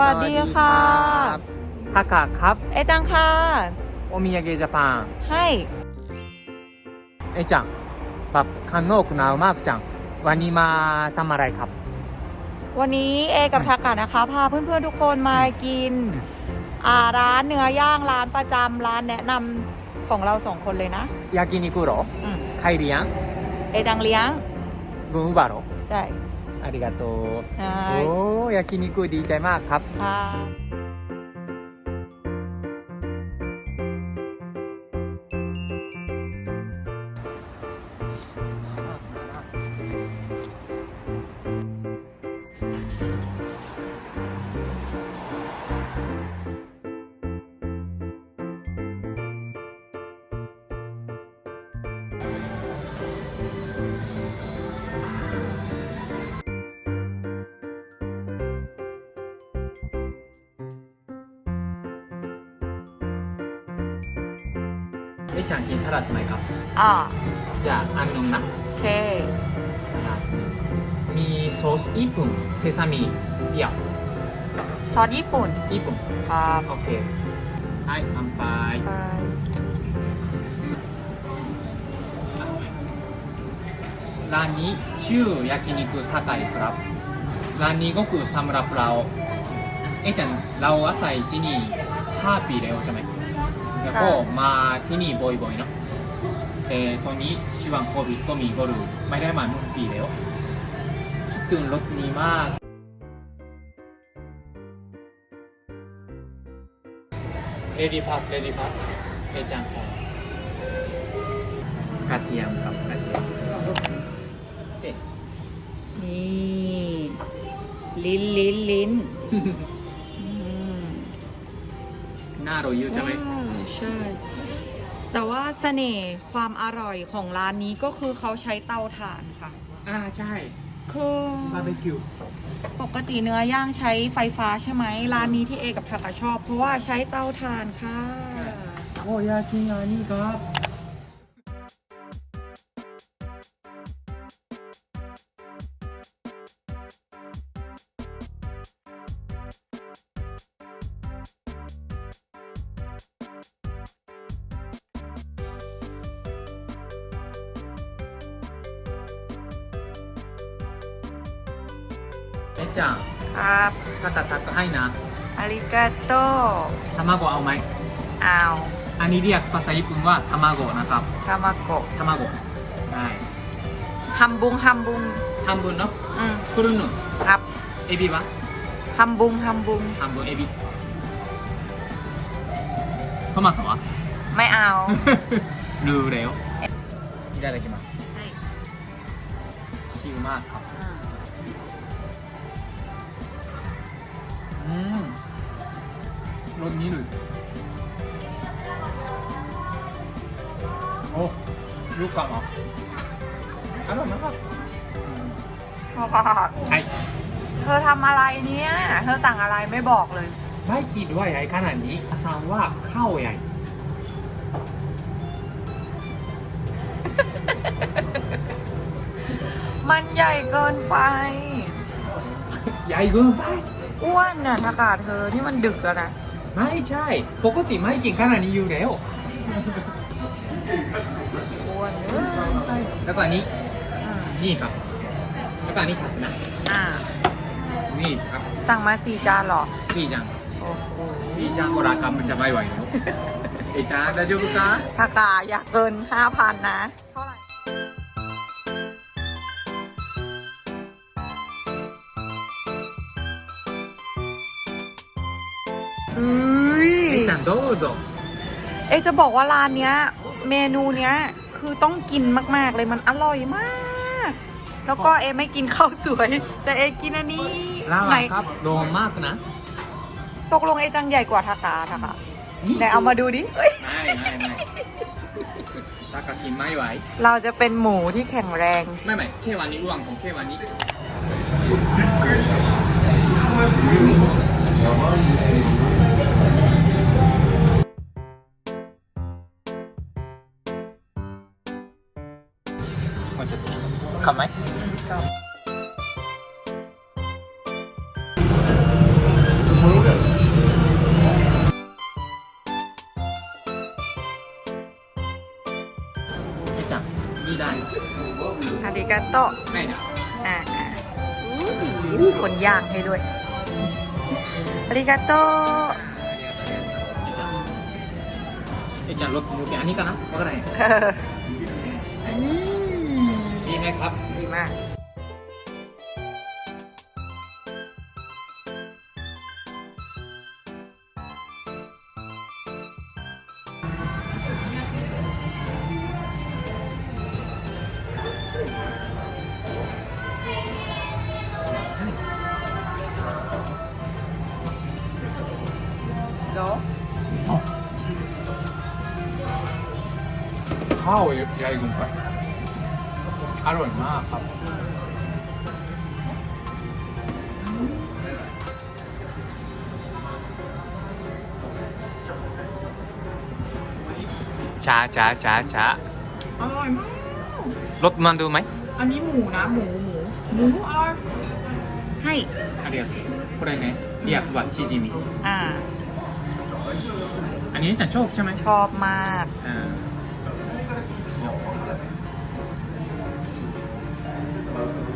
วัสดีค่ะทากะครับ เอจังค่ะ โอมิยาเกะญี่ปุ่นให้เอจังแบบข้างนอกหนาวมากจัง วันนี้มาทำอะไรครับ วันนี้เอกับทากานะคะ พาเพื่อนๆทุกคนมากินอ่าร้านเนื้อย่างร้านประจำร้านแนะนำของเราสองคนเลยนะ焼肉เหรออืมไคเรียง เอจังเลี้ยง บุมบาโรใช่ อาริกาโต โอ้ยากินิกุดีมากครับ ไม่จังกินสลัดไหมครับ อ่าอย่าอันนึงนะโอเค สลัดมีซอสญี่ปุ่นเซซามิเดียวซอสญี่ปุ่น ญี่ปุ่นครับโอเคให้ทำไปไปร้านนี้ชื่อยากินิคุซาไกครับ ร้านนี้กคือสำหรับเรา เอจันเราอาศัยที่นี่ 5 ปีแล้วใช่ไหม แล้วก็มาที่นี่บ่อยๆเนาะแต่ตอนนี้ช่วงโควิดก็มีก็รู้ไม่ได้มานุ่นปีแล้วคิดถึงรถนี้มาก Lady Fast Lady Fast เอจางของกระเทียมครับกระเทียมเอ๊ะนี่ลิ้นลิ้นลิ้น หน้าโรยอยู่ใช่ไหม ใช่ แต่ว่าเสน่ห์ความอร่อยของร้านนี้ก็คือเขาใช้เตาถ่านค่ะ อ่าใช่คือบาร์บีคิวปกติเนื้อย่างใช้ไฟฟ้าใช่ไหมร้านนี้ที่เอกับทากาชอบ เพราะว่าใช้เตาถ่านค่ะ โอ้ยากินอันนี้ครับ มาโกเอาไหม เอาอันนี้เรียกภาษาญี่ปุ่นว่าทามาโกนะครับทามาโกทามาโกใช่ฮัมบุงฮัมบุงฮัมบุนเนาะอืมครุนุครับเอบีวะฮัมบุงฮัมบุงฮัมบุนเอบีทามาโกะวะไม่เอาดูเร็วได้เลยกิมาชิวมากครับ อืม สนี้เลยโอ้ลูกกลับเหรออร่อยมากอืมพ่อพ่อはいเธอทำอะไรเนี่ย เธอสั่งอะไรไม่บอกเลย ไม่คิดว่าใหญ่ขนาดนี้อาซานว่าข้าวใหญ่ มันใหญ่เกินไป ใหญ่เกินไป อ้วนน่ะทากาเธอที่มันดึกแล้วนะ ไม่ใช่ ปกติไม่กินขนาดนี้อยู่แล้วแล้วก็อนนี้นี่ครับ แล้วก็อนนี้ครับนะอ่า นี่ครับสั่งมาสี่จานหรอ สี่จานสี่จานโอรากรรมมันจะไม่ไหวแล้วเอจ้าได้จุ๊บจ้า ผักกาอยากเกินห้าพันนะ เท่าไหร่ เฮ้ยみーちゃんどうเอะจะบอกว่าร้านเนี้ย เมนูเนี้ย คือต้องกินมากๆเลยมันอร่อยมาก แล้วก็เอไม่กินข้าวสวย แต่เอกินอันนี้ラーไหครับップローンマークなตกลงไอจังใหญ่กว่าทากาทากาไหนเอามาดูดิไม่ไม่ไม่ทากาคินไม่ไหวเราจะเป็นหมูที่แข็งแรงไม่ไม่เทวันนี้イマイ K は2ウアンコン K は2 ทำไหมจับนี่ได้อาริกาโตไม่นะอ่ามีคนย่างให้ด้วยอาริกาโตะไอจันรถมูแกอัじゃあ6、6、兄かなわからไん。 มครับ ดีมากข้าวใหญ่ลงไป อร่อยมากครับ ช้าช้าช้าช้า อร่อยมาก รถมันดูไหม อันนี้หมูนะ หมู หมู หมูอร่อยให้ ありがとうこれねเรียกว่าชิจิมิ อ่า อันนี้จะชอบใช่ไหม ชอบมาก อ่า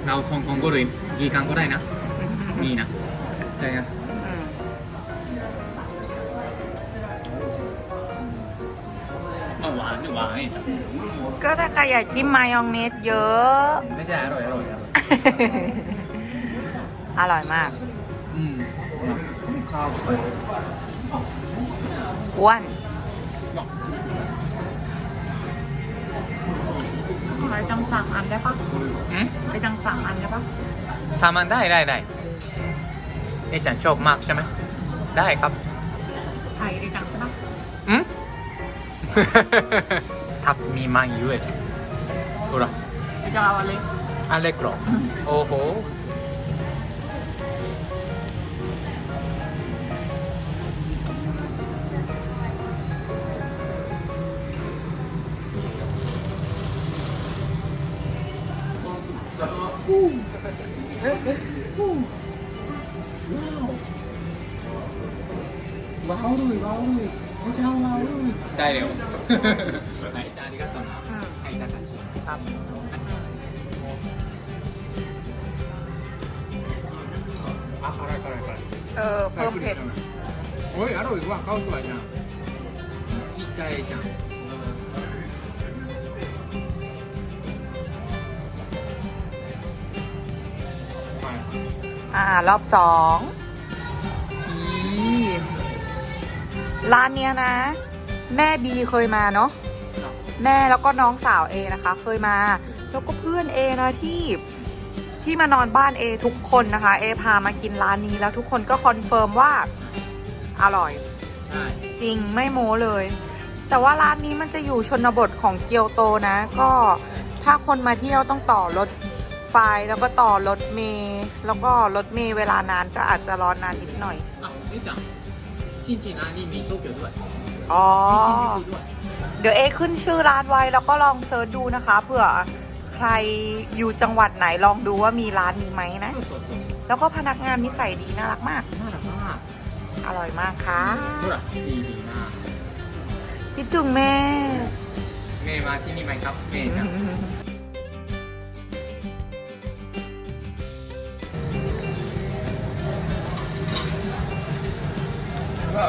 เราส่งคงก็เลยกี่ครั้งก็ได้นะนี่นะได้ครับอืมまあหวานหวานไอ้จ้ะก็ถ้าใครอยากจิ้มมายองเนสเยอะ ไม่ใช่อร่อยอร่อยอร่อยอร่อยมากอืมข้าวอ้วนไปจังสั่งอันได้ปะ อืม ไอ้ดังสามอันใช่ปะสามอันได้ได้ได้ไอ้จันชอบมากใช่ไหมได้ครับไทยไอ้ดังใช่ปะอืม ทับมีมังอยู่เลยดูละไอ้ดัเอาอะไรอันเล็กหรอโอ้โห ว้าวเลยว้าวเลยพระเจ้าว้าวเลยได้เร็ว はいじゃあありがとうな อืม はい形ครับ あ、辛い辛い辛い。 เออ เพิ่มเผ็ด おい、アロイはカオスはじゃん。いっちゃえじゃん。 อ่ารอบสองร้านเนี้ยนะ แม่บีเคยมาเนาะแม่แล้วก็น้องสาวเอนะคะ เคยมา แล้วก็เพื่อนเอนะที่ที่มานอนบ้านเอทุกคนนะคะเอพามากินร้านนี้แล้วทุกคนก็คอนเฟิร์มว่าอร่อย。จริงไม่โม้เลย แต่ว่าร้านนี้มันจะอยู่ชนบทของเกียวโตนะ ก็ถ้าคนมาเที่ยวต้องต่อรถ ไฟแล้วก็ต่อรถเมล์แล้วก็รถเมล์เวลานานก็อาจจะรอนานนิดหน่อย あ、えちゃん。ちんちん何に東京ด้วย อ๋อ มี新宿ด้วย เดี๋ยวเอขึ้นชื่อร้านไว้แล้วก็ลองเซิร์ชดูนะคะเผื่อใครอยู่จังหวัดไหนลองดูว่ามีร้านนี้ไหมนะ そうそうそう。 แล้วก็พนักงานนิสัยดีน่ารักมาก ならまあ、 อร่อยมากค่ะ ほら、CD な。 คิดถึงแม่ メイはที่นี่ไหมครับเม เด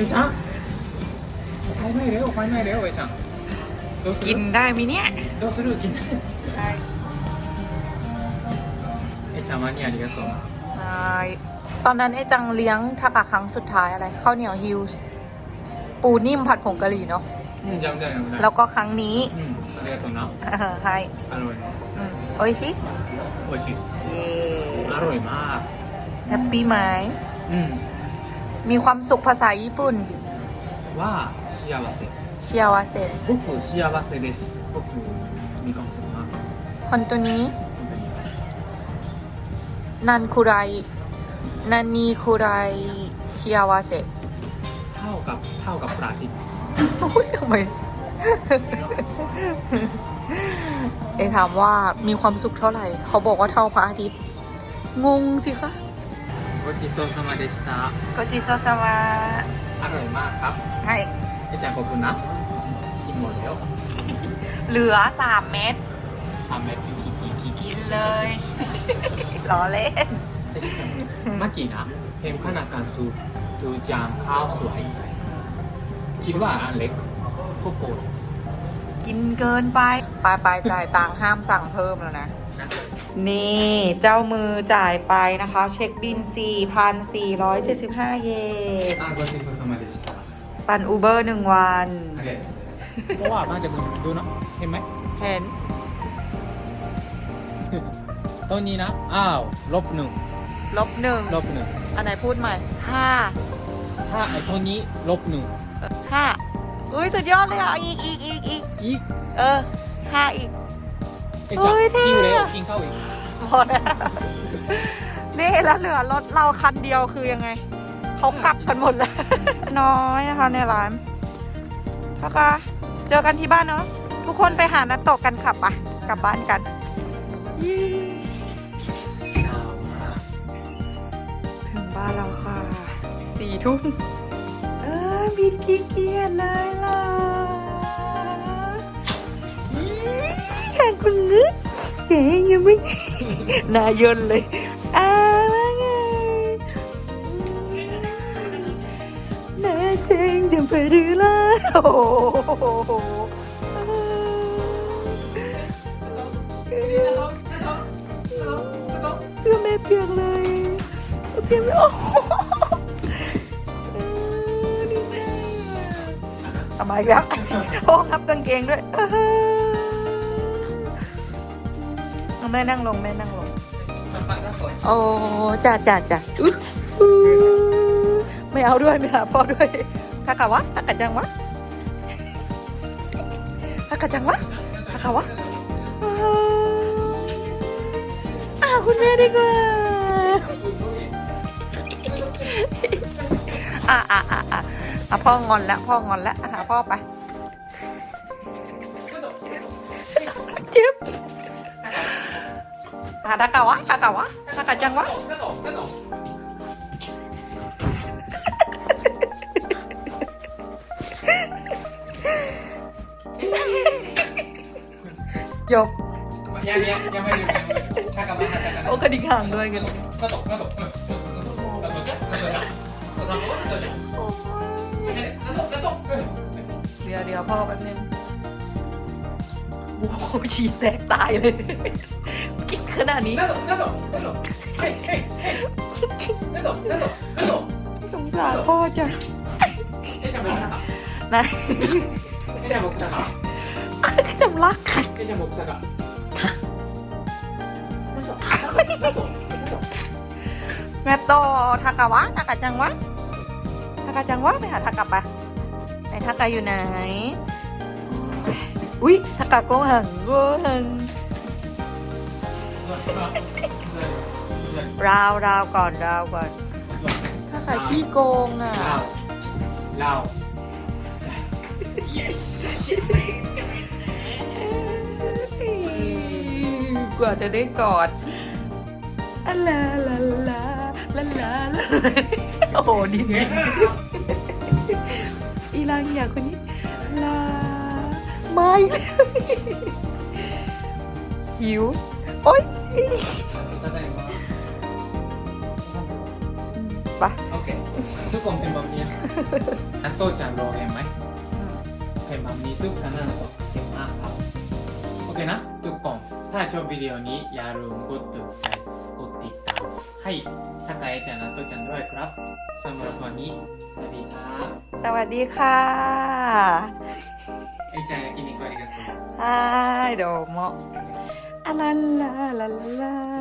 ี๋ยวช้างโอเคเดี๋ย กินได้ไหมเนี่ย どうするกินเอちゃんวันนี้ありがとう ใช่ตอนนั้นไอ้จังเลี้ยงทากะครั้งสุดท้ายอะไรข้าวเหนียวฮิลส์ปูนิ่มผัดผงกะหรี่เนาะ うんจำได้จำได้ แล้วก็ครั้งนี้ うんありがとうな เออให้ อร่อย อืมโอ้ยชิ おいしい เย่ อร่อยมาก แฮปปี้ไหม อืม มีความสุขภาษาญี่ปุ่น ว่า幸せ เชียวอาเซ僕幸せです僕มีความสุขมากฮอนตัวนี้ คุณเป็นยังนคุไร นันนีคุไรเชียวาเซเท่ากับเท่ากับปราติตย์อุ๊ยทำไม เอถามว่ามีความสุขเท่าไหร่ เขาบอกว่าเท่าพระอาทิตย์ งงสิคะก็จิโซซามうเดชしたก็จิโซซามะอร่อยมากครับใช่。 จารย์ขอบคุณนะกินหมดแล้วเหลือสามเม็ดสามเม็ดกินกินกินเลย ล้อเล่นเมื่อกี้นะเพมขนาดการดูดูจามข้าวสวย คิดว่าอันเล็กก็โกรกินเกินไปปลายปลายจ่ายตังห้ามสั่งเพิ่มแล้วนะนี่เจ้ามือจ่ายไปนะคะ เช็คบิน 4,475 เยน อะก็ชิมสมาดิช ปั่นอูเบอร์หนึ่งวันเพราะว่าน่าจะมึงดูเนาะเห็นไหม เห็น ตัวนี้นะ อ้าว ลบหนึ่ง ลบหนึ่งลบหนึ่ง อันไหนพูดใหม่ห้าห้าไอ้ตัวนี้ลบหนึ่ง ห้าอุ้ยสุดยอดเลยอะ อีกอีกอีกอีกอีกเออห้าอีกเฮ้ยเท่ กิ้เกินข้าอีกพอแล้วนี่แล้วเหลือรถเราคันเดียวคือยังไง เขากลับกันหมดแล้ว น้อยนะคะในร้านแล้วก็เจอกันที่บ้านเนาะทุกคนไปหานัตโตะกันขับปะกลับบ้านกัน ถึงบ้านแล้วค่ะสี่ทุ่มเออบิดขี้เกียจเลยล่ะแทนคุณนึกเก๋ยังไม่ นายนเลย 쨍 점프를 하오 เพื่อแม่เปียกเลยเทียมไม่ออทำไมอีกแล้วโอ้ครับกางเกงด้วยแม่นั่งลงแม่นั่งลง โอ้จ่าจ่าจ่าอุ๊ ไม่เอาด้วยไม่หาพ่อด้วยทากาวะทากาจังวะทากาจังวะทากาวะอ้าวคุณแม่ดีกว่าอ่าอ่าอ่าอ่าพ่องอนแล้วพ่องอนแล้วหาพ่อไปเจ็บหากาวะทากาวะทากะจังวะ จบยังยังยังไม่ยู่ถ้ากับมาถ้ากลับมาโอ้คดีข้างด้วยกันตกถ้ตกถ้ตกถ้าตกถ้ตกถ้าตกเดี๋ยวเดี๋ยวพ่อแป๊บนึงโอ้โหฉีดแตกตายเลยกินขนาดนี้น่าตกน่าตกน่าตกน่าตกน่าตกน่าตกสงสารพ่อจ้ะไม่จำเนนะไม่จำเป็นนะ จำรักกัน えちゃんも来たかなどなどなど แมตโตทากาวะทากาจังวะทากาจังวะไปหาทากะปะไหนทากาอยู่ไหน อุ้ยทากาโกหังโกหังราวราวก่อนราวก่อนทากาขี้โกงอ่ะ ラオラオ Yes กว่าจะได้กอดอะลาลาลาลาลาลาโอ้โหดีดีอีลังอยากคนนี้ลาไม่หิว โอ๊ยปะโอเคทุกคนเป็นแบบนี้อันโตจะรอเห็ไหมเห็นแบบนี้ทุกคนน่าจะอเห็นมากครับ เคนะ ทุกคน ถ้าชอบวิดีโอนี้อย่าลืมกดถูกใจกดติดตามให้ทักทายちゃんนัตโตちゃんด้วยครับสำหรับวันนี้ สวัสดีครับ สวัสดีค่ะ ไอちゃん焼き肉ありがとうはいどうもあららららら